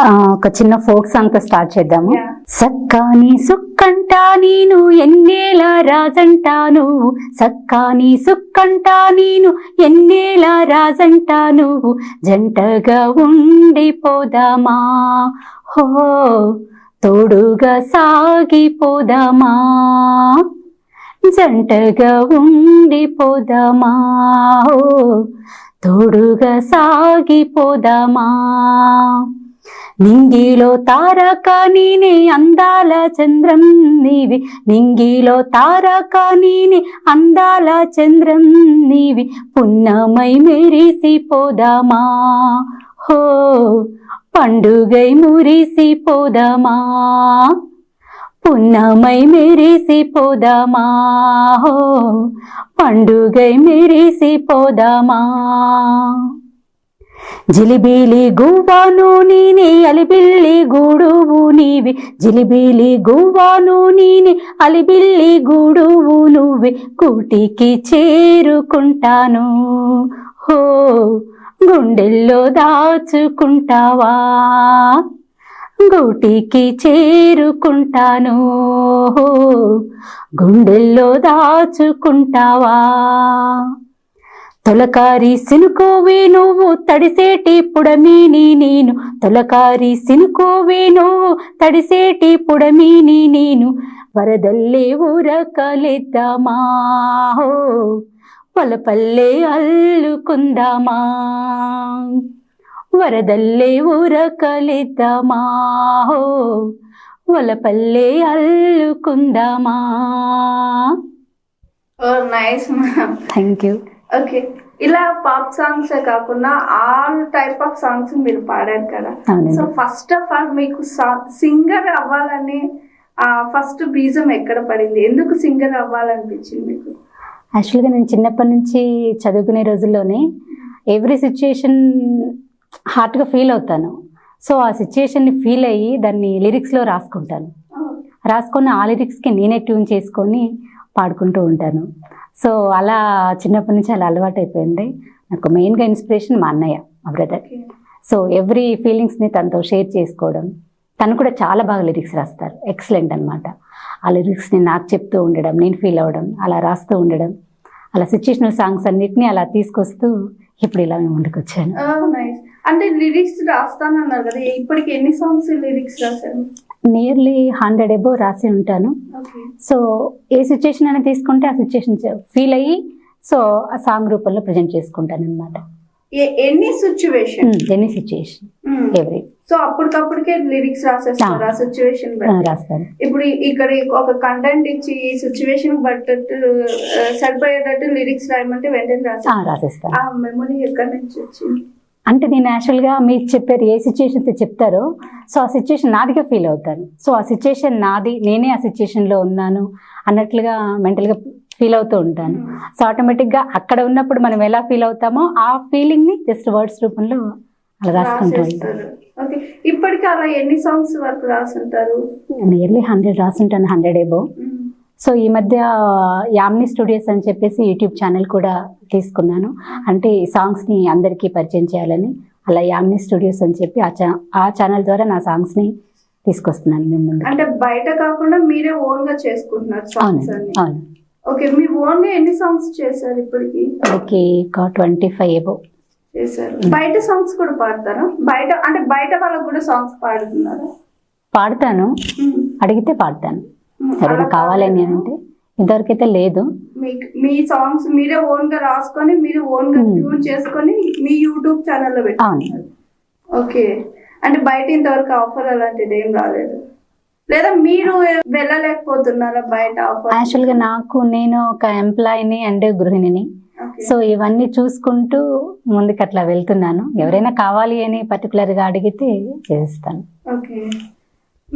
ఒక చిన్న folk సాంగ్తో start చేద్దాము. సక్కాని సుక్కంటా నేను ఎన్నేల రాజంటాను? సక్కాని సుక్కంటా నేను ఎన్నేల రాజంటాను? జంటగా ఉండిపోదామా? హో తోడుగా సాగిపోదామా? జంటగా ఉండిపోదామా? హో తోడుగా సాగిపోదామా? నింగిలో తారక నీనే అందాల చంద్రం నీవి. నింగిలో తారక నీనే అందాల చంద్రం నీవి. పున్నమై మెరిసిపోదామా? హో పండుగై మురిసిపోదామా? పున్నమై మెరిసిపోదామా? హో పండుగై మెరిసిపోదామా? జిలిబిలి గువ్వాను నీని అలిబిల్లి గూడువు నీవి. జిలిబీలి గువ్వాను నీని అలిబిల్లి గూడువు నువ్వే. కూటికి చేరుకుంటాను. హో గుండెల్లో దాచుకుంటావా? గూటికి చేరుకుంటాను. హో గుండెల్లో దాచుకుంటావా? తొలకారి సినుకోవే నువ్వు తడిసేటి పుడమీని నేను. తొలకారి సినుకోవే నువ్వు తడిసేటి పుడమీని నేను. వరదల్లే ఊరకలిద్దామా? హో పొలపల్లే అల్లుకుందామా? వరదల్లే ఊరకలిద్దామా? వలపల్లే అల్లుకుందామా? ఓ నైస్ థ్యాంక్ యూ. ఓకే ఇలా పాప్ సాంగ్స్ కాకుండా ఆల్ టైప్ ఆఫ్ సాంగ్స్ మీరు పాడారు కదా. సో ఫస్ట్ ఆఫ్ ఆల్ మీకు సింగర్ అవ్వాలని ఫస్ట్ బీజం ఎక్కడ పడింది? ఎందుకు సింగర్ అవ్వాలనిపించింది మీకు? యాక్చువల్గా నేను చిన్నప్పటి నుంచి చదువుకునే రోజుల్లోనే ఎవ్రీ సిచ్యుయేషన్ హార్ట్గా ఫీల్ అవుతాను. సో ఆ సిచ్యుయేషన్ని ఫీల్ అయ్యి దాన్ని లిరిక్స్లో రాసుకుంటాను. రాసుకొని ఆ లిరిక్స్కి నేనే ట్యూన్ చేసుకొని పాడుకుంటూ ఉంటాను. సో అలా చిన్నప్పటి నుంచి అలా అలవాటు అయిపోయింది నాకు మెయిన్గా ఇన్స్పిరేషన్ మా అన్నయ్య మా బ్రదర్. సో ఎవ్రీ ఫీలింగ్స్ని తనతో షేర్ చేసుకోవడం. తను కూడా చాలా బాగా లిరిక్స్ రాస్తారు. ఎక్సలెంట్ అనమాట ఆ లిరిక్స్ని నాకు చెప్తూ ఉండడం నేను ఫీల్ అవ్వడం అలా రాస్తూ ఉండడం. అలా సిచ్యుయేషనల్ సాంగ్స్ అన్నిటిని అలా తీసుకొస్తూ ఇప్పుడు ఇలా మేము ముందుకు వచ్చాను అంటే లిరిక్స్ రాస్తానన్నారు కదా ఇప్పటికి ఎన్ని సాంగ్స్ లిరిక్స్ రాశారు? నియర్లీ హండ్రెడ్ ఎబో రాసి ఉంటాను. సో ఏ సిచ్యుయేషన్ అయినా తీసుకుంటే ఆ సిచ్యుయేషన్ ఫీల్ అయ్యి సో ఆ సాంగ్ రూపంలో ప్రజెంట్ చేసుకుంటాను అనమాట ఎన్ని situation any situation every so అప్పటికప్పటికే lyrics రాసేస్తారు ఆ. సిచ్యువేషన్ రాస్తాను ఇప్పుడు ఇక్కడ ఒక కంటెంట్ ఇచ్చి ఈ సిచ్యువేషన్ బట్టట్టు ఆ, సరిపోయేటట్టు లిరిక్స్ రాయమంటే వెంటనే ఆ, రాస్తారు రాసేస్తాను ఆ మెమొరీ ఎక్కడి నుంచి వచ్చింది? అంటే నేను యాక్చువల్గా మీకు చెప్పారు ఏ సిచ్యుయేషన్ చెప్తారో సో ఆ సిచ్యుయేషన్ నాదిగా ఫీల్ అవుతాను. సో ఆ సిచ్యుయేషన్ నాది నేనే ఆ సిచ్యుయేషన్లో ఉన్నాను అన్నట్లుగా మెంటల్గా ఫీల్ అవుతూ ఉంటాను. సో ఆటోమేటిక్గా అక్కడ ఉన్నప్పుడు మనం ఎలా ఫీల్ అవుతామో ఆ ఫీలింగ్ని జస్ట్ వర్డ్స్ రూపంలో అలా రాసుకుంటూ ఉంటాను ఇప్పటికి అలా ఎన్ని సాంగ్స్ వరకు రాసుంటారు? నియర్లీ హండ్రెడ్ రాసుంటాను హండ్రెడ్ ఏబో సో ఈ మధ్య యామ్ని స్టూడియోస్ అని చెప్పేసి యూట్యూబ్ ఛానల్ కూడా తీసుకున్నాను. అంటే ఈ సాంగ్స్ని అందరికీ పరిచయం చేయాలని అలా యామ్ని స్టూడియోస్ అని చెప్పి ఆ ఆ ఛానల్ ద్వారా నా సాంగ్స్ని తీసుకొస్తున్నాను మేము ముందు. అంటే బయట కాకుండా మీరే ఓన్గా చేసుకుంటున్నారు అవును సాంగ్స్ అన్ని. అవును. ఓకే మీ ఓన్గా ఎన్ని సాంగ్స్ చేశారు ఇప్పటికి? ఓకే ఒక ట్వంటీ ఫైవ్ ఏబో చేశారు. బయట సాంగ్స్ కూడా పాడతారా? బయట అంటే బయట వాళ్ళకు కూడా సాంగ్స్ పాడుతున్నారా? పాడతాను. అడిగితే పాడతాను. ఎవరైనా కావాలని అంటే ఇంతవరకైతే లేదు. మీ సాంగ్స్ మీరే ఓన్గా రాసుకొని మీరు ఓన్గా. ట్యూన్ చేసుకొని మీ యూట్యూబ్ ఛానల్లో అవును. పెట్టుకున్నారు ఓకే. అంటే బయట ఇంతవరకు ఆఫర్ అలాంటిది ఏం రాలేదు. లేదా మీరు వెళ్ళలేకపోతున్నారా బయట ఆఫర్? యాక్చువల్గా నాకు నేను ఒక ఎంప్లాయీని అండ్ గృహిణిని. సో ఇవన్నీ చూసుకుంటూ ముందుకు అట్లా వెళ్తున్నాను. ఎవరైనా కావాలి అని పర్టికులర్గా అడిగితే చేస్తాను. ఓకే.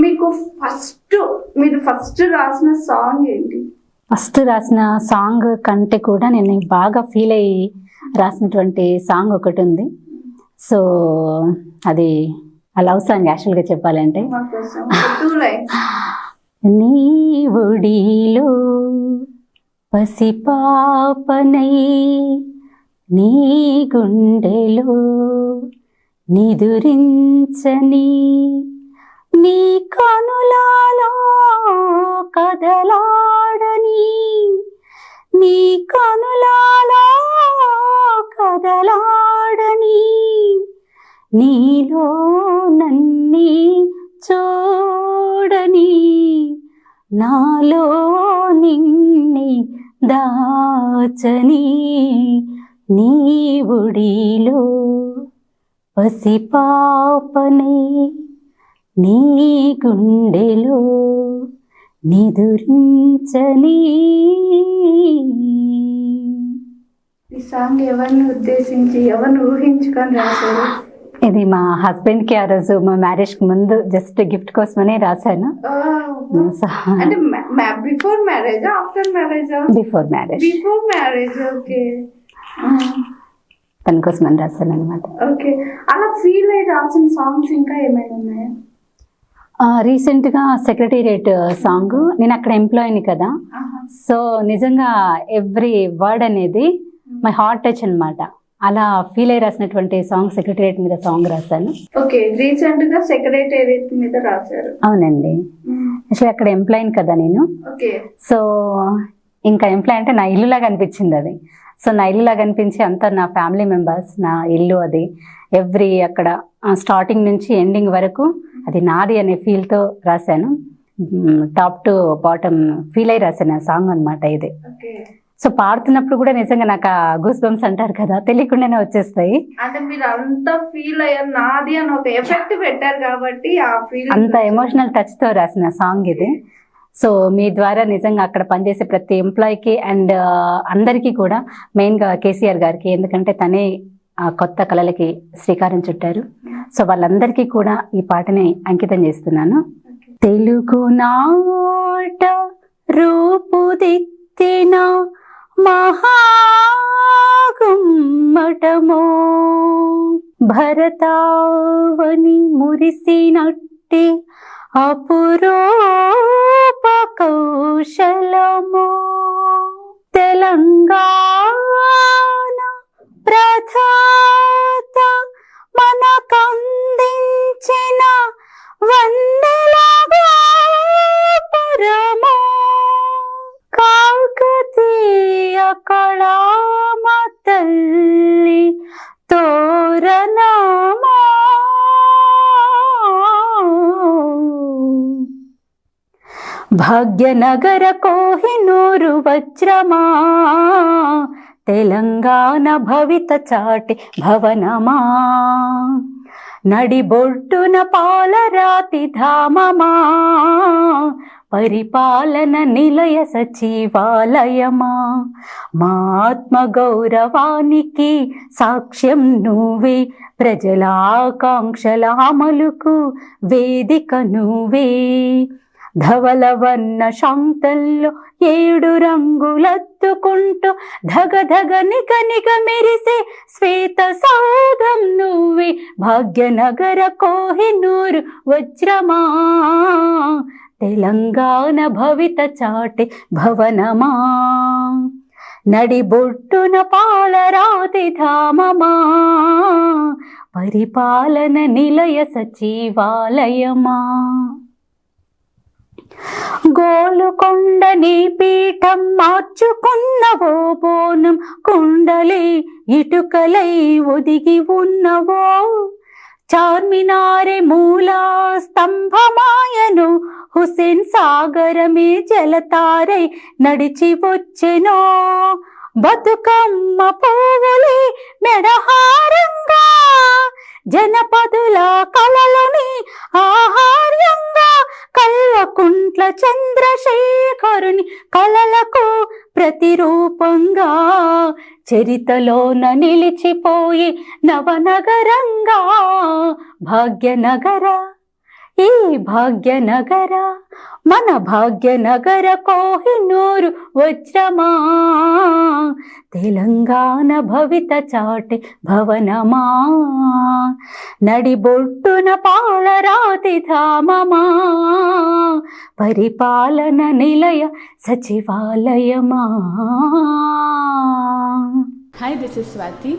మీకు ఫస్ట్ మీరు ఫస్ట్ రాసిన సాంగ్ ఏంటి? ఫస్ట్ రాసిన సాంగ్ కంటే కూడా నేను బాగా ఫీల్ అయ్యి రాసినటువంటి సాంగ్ ఒకటి ఉంది. సో అది ఆ లవ్ సాంగ్ యాక్చువల్గా చెప్పాలంటే. నీ ఒడిలో పసిపాపనై నీ గుండెలో నిదురించని నీ కనులలో కదలాడని. నీ కనులలో కదలాడని. నీలో నన్ని చూడని. నాలో నిన్ని దాచని. నీ ఒడిలో పసిపాపనే నీ గుండెలో నిదురించని ఈ సాంగ్ ఎవరిని ఉద్దేశించి ఎవరిని ఊహించుకొని రాశారు? ఇది మా హస్బెండ్కి ఆ రోజు మా మ్యారేజ్కి ముందు జస్ట్ గిఫ్ట్ కోసమనే రాశాను. అంటే before marriage after marriage? Before marriage. Before marriage okay. తన కోసమని రాశాను అనమాట ఓకే. అలా ఫీల్ అయ్యి రాసిన సాంగ్స్ ఇంకా ఏమైనా ఉన్నాయా? రీసెంట్గా సెక్రటేరియట్ సాంగ్ నేను అక్కడ ఎంప్లాయీని కదా. సో నిజంగా ఎవ్రీ వర్డ్ అనేది మై హార్ట్ టచ్ అన్నమాట. అలా ఫీల్ అయ్యి రాసినటువంటి సాంగ్ సెక్రటేరియట్ మీద సాంగ్ రాశాను. ఓకే రీసెంట్గా సెక్రటేరియట్ మీద రాశారు. అవునండి. యాక్చువల్లీ అక్కడ ఎంప్లాయీని కదా నేను. సో ఇంకా ఎంప్లాయ్ అంటే నా ఇల్లులాగా అనిపించింది అది. సో నా ఇల్లులాగా అనిపించి అంతా నా ఫ్యామిలీ మెంబర్స్ నా ఇల్లు అది. ఎవ్రీ అక్కడ స్టార్టింగ్ నుంచి ఎండింగ్ వరకు అది నాది అనే ఫీల్తో రాశాను. టాప్ టు బాటమ్ ఫీల్ అయి రాశాను ఆ సాంగ్ అనమాట ఇది. సో పాడుతున్నప్పుడు కూడా నిజంగా నాకు ఆ గూస్ బంప్స్ అంటారు కదా తెలియకుండానే వచ్చేస్తాయి. అంటే మీరు అంత ఫీల్ అయ్యారు నాది అని ఒక ఎఫెక్ట్ పెట్టారు కాబట్టి ఆ ఫీల్ అంత ఎమోషనల్ టచ్తో రాసిన సాంగ్ ఇది. సో మీ ద్వారా నిజంగా అక్కడ పనిచేసే ప్రతి ఎంప్లాయీకి అండ్ అందరికీ కూడా మెయిన్గా కేసీఆర్ గారికి ఎందుకంటే తనే ఆ కొత్త కళలకి శ్రీకారం చుట్టారు. సో వాళ్ళందరికీ కూడా ఈ పాటని అంకితం చేస్తున్నాను. తెలుగు నాట రూపుదిత్తిన మహాగుమ్మటమో భరతావని మురిసినట్టి అపురూప కౌశలమో తెలంగాణ ప్రధాత మనకందించిన వందలగోపురమో కాకతీయ కళామ తల్లి తోరణమా. భాగ్యనగర కోహినూరు వజ్రమా. తెలంగాణ భవిత చాటి భవనమా? నడిబొడ్డున పాలరాతి ధామమా? పరిపాలన నిలయ సచివాలయమా? మా ఆత్మ గౌరవానికి సాక్ష్యం నువ్వే ప్రజల ఆకాంక్షల అమలుకు వేదిక నువ్వే. ధవలవన్న శాంతల్లో ఏడు రంగులత్తుకుంటూ ధగ ధగ నిక నిక మెరిసే శ్వేత సౌధం నువ్వే భాగ్యనగర కోహినూరు వజ్రమా. తెలంగాణ భవిత చాటి భవనమా. నడిబొట్టున పాలరాతి ధామమా. పరిపాలన నిలయ సచివాలయమా. గోలుకొండ నీ పీఠం మార్చుకున్న ఓ బోనం కుండలై ఇటుకలై ఒదిగి ఉన్నవో. చార్మినారే మూలా స్తంభమాయను హుసేన్ సాగరమే జలతారై నడిచి వచ్చెనో. బతుకమ్మ పువ్వులే మెడహారంగా జనపదుల కళలని ఆహార్యంగా కల్వకుంట్ల చంద్రశేఖరుని కళలకు ప్రతిరూపంగా చరితలోన నిలిచిపోయి నవనగరంగా భాగ్యనగర ఈ భాగ్యనగర? మన భాగ్యనగర కోహినూరు వజ్రమా? తెలంగాణ భవిత చాటి భవనమా? నడిబొట్టున పాలరాతి ధామమా? పరిపాలన నిలయ సచివాలయమా? Hi this is Swathi